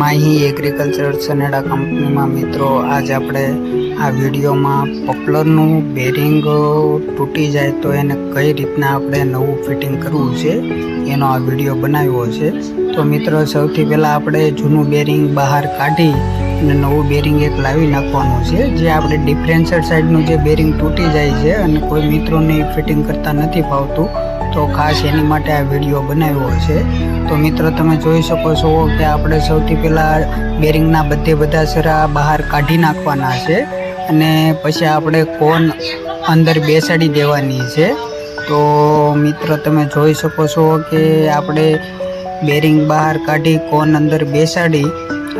Mahi agriculture સનેડા કંપનીમાં મિત્રો, આજ આપણે આ વિડીયોમાં પોપ્લરનું બેરિંગ તૂટી જાય તો એને કઈ રીતના આપણે નવું ફિટિંગ કરવું છે, એનો આ વીડિયો બનાવ્યો છે. તો મિત્રો, સૌથી પહેલાં આપણે જૂનું બેરિંગ બહાર કાઢી અને નવું બેરિંગ એક લાવી નાખવાનું છે, જે આપણે ડિફરન્સર સાઈડનું જે બેરિંગ તૂટી જાય છે અને કોઈ મિત્રોને ફિટિંગ કરતા નથી ફાવતું, તો ખાસ એની માટે આ વીડિયો બનાવ્યો છે. તો મિત્રો, તમે જોઈ શકો છો કે આપણે સૌથી પહેલાં બેરિંગના બધે બધા સરા બહાર કાઢી નાખવાના છે અને પછી આપણે કોન અંદર બેસાડી દેવાની છે. તો મિત્રો, તમે જોઈ શકો છો કે આપણે બેરિંગ બહાર કાઢી કોન અંદર બેસાડી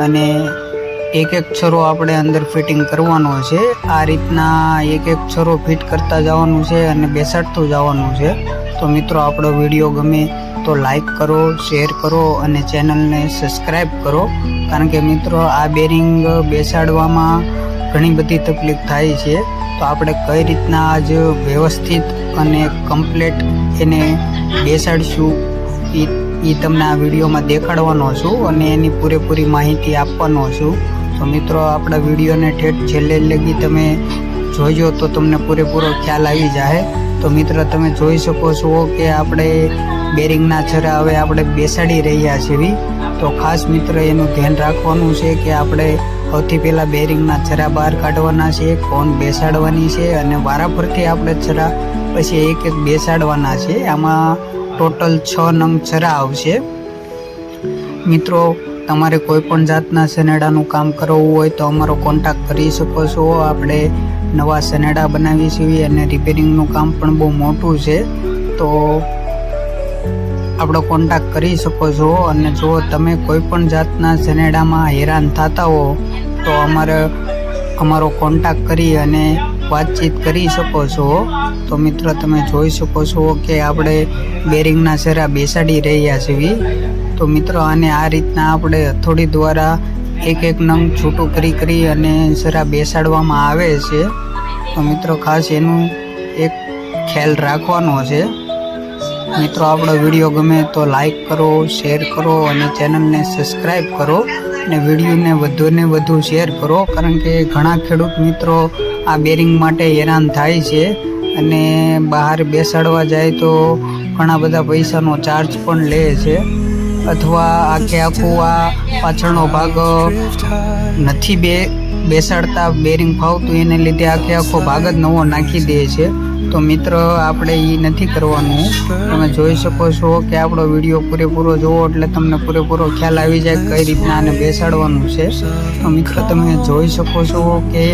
અને એક એક છરો આપણે અંદર ફિટિંગ કરવાનો છે. આ રીતના એક એક છરો ફિટ કરતા જવાનું છે અને બેસાડતું જવાનું છે. તો મિત્રો, આપણો વીડિયો ગમે તો લાઈક કરો શેર કરો અને ચેનલને સબસ્ક્રાઈબ કરો. કારણ કે મિત્રો, આ બેરિંગ બેસાડવામાં ઘણી બધી તકલીફ થાય છે. તો આપણે કઈ રીતના આજ વ્યવસ્થિત અને કમ્પ્લેટ એને બેસાડીશું એ એ તમને આ વિડીયોમાં દેખાડવાનો છું અને એની પૂરેપૂરી માહિતી આપવાનો છું. તો મિત્રો, આપણા વિડીયોને ઠેઠ છેલ્લે લગી તમે જોઈજો તો તમને પૂરેપૂરો ખ્યાલ આવી જાય. તો મિત્ર, તમે જોઈ શકો છો કે આપણે બેરિંગના છરા હવે આપણે બેસાડી રહ્યા છીએ. તો ખાસ મિત્ર, એનું ધ્યાન રાખવાનું છે કે આપણે સૌથી પહેલાં બેરિંગના છરા બહાર કાઢવાના છે કોન બેસાડવાની છે અને વારાફરથી આપણે છરા પછી એક એક બેસાડવાના છે. આમાં ટોટલ છ નંગ છરા આવશે. મિત્રો તમારે કોઈ પણ જાતના સનેડાનું કામ કરવું હોય તો અમારો કોન્ટેક્ટ કરી શકો છો. આપણે નવા સનેડા બનાવી છીએ અને રિપેરિંગનું કામ પણ બહુ મોટું છે. તો આપણો કોન્ટેક્ટ કરી શકો છો અને જો તમે કોઈ પણ જાતના સનેડામાં હેરાન થતા હો, તો અમારે અમારો કોન્ટેક્ટ કરી અને વાતચીત કરી શકો છો. તો મિત્ર, તમે જોઈ શકો છો કે આપણે બેરિંગના સેરા બેસાડી રહ્યા છીએ. તો મિત્રો, આને આ રીતના આપણે હથોડી દ્વારા એક એક નંગ છૂટું કરી કરી અને જરા બેસાડવામાં આવે છે. તો મિત્રો, ખાસ એનું એક ખ્યાલ રાખવાનો છે. મિત્રો, આપણો વીડિયો ગમે તો લાઈક કરો શેર કરો અને ચેનલને સબસ્ક્રાઈબ કરો અને વિડીયોને વધુને વધુ શેર કરો. કારણ કે ઘણા ખેડૂત મિત્રો આ બેરિંગ માટે હેરાન થાય છે અને બહાર બેસાડવા જાય તો ઘણા બધા પૈસાનો ચાર્જ પણ લે છે. અથવા આખે આખું આ પાછળનો ભાગ નથી બે બેસાડતા બેરિંગ ફાવતું, એને લીધે આખે આખો ભાગ જ નવો નાખી દે છે. તો મિત્ર, આપણે એ નથી કરવાનું. તમે જોઈ શકો છો કે આપણો વીડિયો પૂરેપૂરો જુઓ એટલે તમને પૂરેપૂરો ખ્યાલ આવી જાય કઈ રીતના આને બેસાડવાનું છે. તો મિત્ર, તમે જોઈ શકો છો કે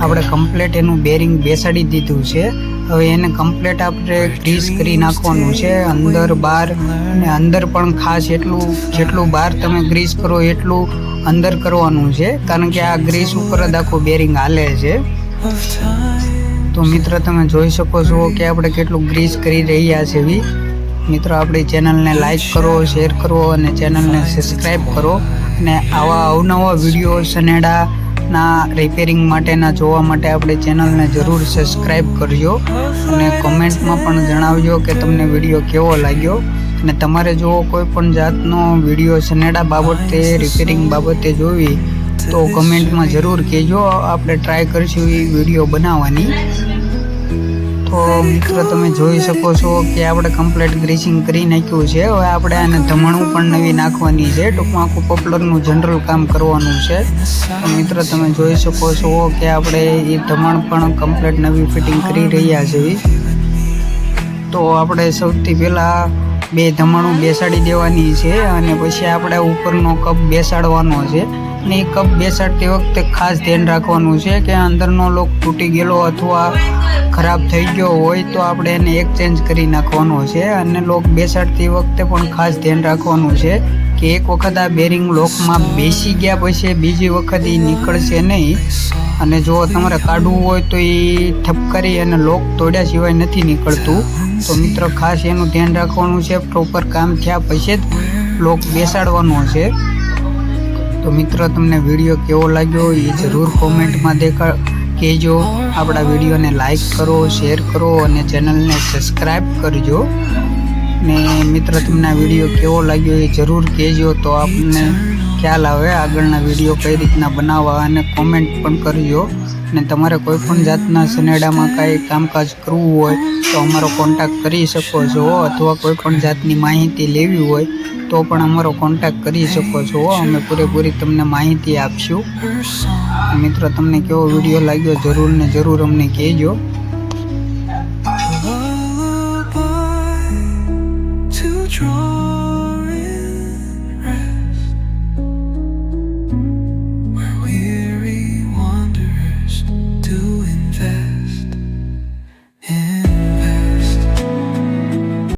આપણે કમ્પ્લેટ એનું બેરિંગ બેસાડી દીધું છે. હવે એને કમ્પ્લેટ આપણે ગ્રીસ કરી નાખવાનું છે. અંદર બહાર અને અંદર પણ ખાસ એટલું, જેટલું બહાર તમે ગ્રીસ કરો એટલું અંદર કરવાનું છે. કારણ કે આ ગ્રીસ ઉપર જ આખું બેરિંગ હાલે છે. તો મિત્ર, તમે જોઈ શકો છો કે આપણે કેટલું ગ્રીસ કરી રહ્યા છે મિત્રો, આપણી ચેનલને લાઈક કરો, શેર કરો અને ચેનલને સબસ્ક્રાઈબ કરો. અને આવા અવનવા વીડિયો સનેડાના રિપેરિંગ માટેના જોવા માટે આપણી ચેનલને જરૂર સબસ્ક્રાઈબ કરજો. અને કોમેન્ટમાં પણ જણાવજો કે તમને વીડિયો કેવો લાગ્યો. અને તમારે જો કોઈ પણ જાતનો વીડિયો સનેડા બાબતે, રિપેરિંગ બાબતે જોવી તો કમેન્ટમાં જરૂર કહેજો. આપણે ટ્રાય કરીશું એ વીડિયો બનાવવાની. તો મિત્રો, તમે જોઈ શકો છો કે આપણે કમ્પ્લીટ ગ્રીસિંગ કરી નાખ્યું છે. હવે આપણે આને ધમણું પણ નવી નાખવાની છે. ટૂંકમાં આખું પોપ્લરનું જનરલ કામ કરવાનું છે. તો મિત્રો, તમે જોઈ શકો છો કે આપણે એ ધમણ પણ કમ્પ્લીટ નવી ફિટિંગ કરી રહ્યા છીએ. તો આપણે સૌથી પહેલાં બે ધમણું બેસાડી દેવાની છે અને પછી આપણે ઉપરનો કપ બેસાડવાનો છે. અને એ કપ બેસાડતી વખતે ખાસ ધ્યાન રાખવાનું છે કે અંદરનો લોક તૂટી ગયેલો અથવા ખરાબ થઈ ગયો હોય તો આપણે એને એક્સચેન્જ કરી નાખવાનો છે અને લોક બેસાડતી વખતે પણ ખાસ ધ્યાન રાખવાનું છે. કે એક વખત આ બેરિંગ લોકમાં બેસી ગયા પછી બીજી વખત એ નીકળશે નહીં. અને જો તમારે કાઢવું હોય તો એ ઠપકારી અને લોક તોડ્યા સિવાય નથી નીકળતું. તો મિત્રો, ખાસ એનું ધ્યાન રાખવાનું છે પ્રોપર કામ થયા પછી જ લોક બેસાડવાનો છે તો મિત્રો, તમને વીડિયો કેવો લાગ્યો એ જરૂર કોમેન્ટમાં દેખા કહેજો. આપણા વિડીયોને લાઈક કરો, શેર કરો અને ચેનલને સબસ્ક્રાઈબ કરજો. ને મિત્ર, તમને વીડિયો કેવો લાગ્યો એ જરૂર કહેજો. તો આપને ખ્યાલ આવે આગળના વીડિયો કઈ રીતના બનાવવા અને કોમેન્ટ પણ કરજો. અને તમારે કોઈ પણ જાતના સનેડામાં કાંઈ કામકાજ કરવું હોય, તો અમારો કોન્ટેક્ટ કરી શકો છો. અથવા કોઈ પણ જાતની માહિતી લેવી હોય, તો પણ અમારો કોન્ટેક્ટ કરી શકો છો. અમે પૂરેપૂરી તમને માહિતી આપશું. મિત્રો, તમને કેવો વીડિયો લાગ્યો જરૂર ને જરૂર અમને કહેજો.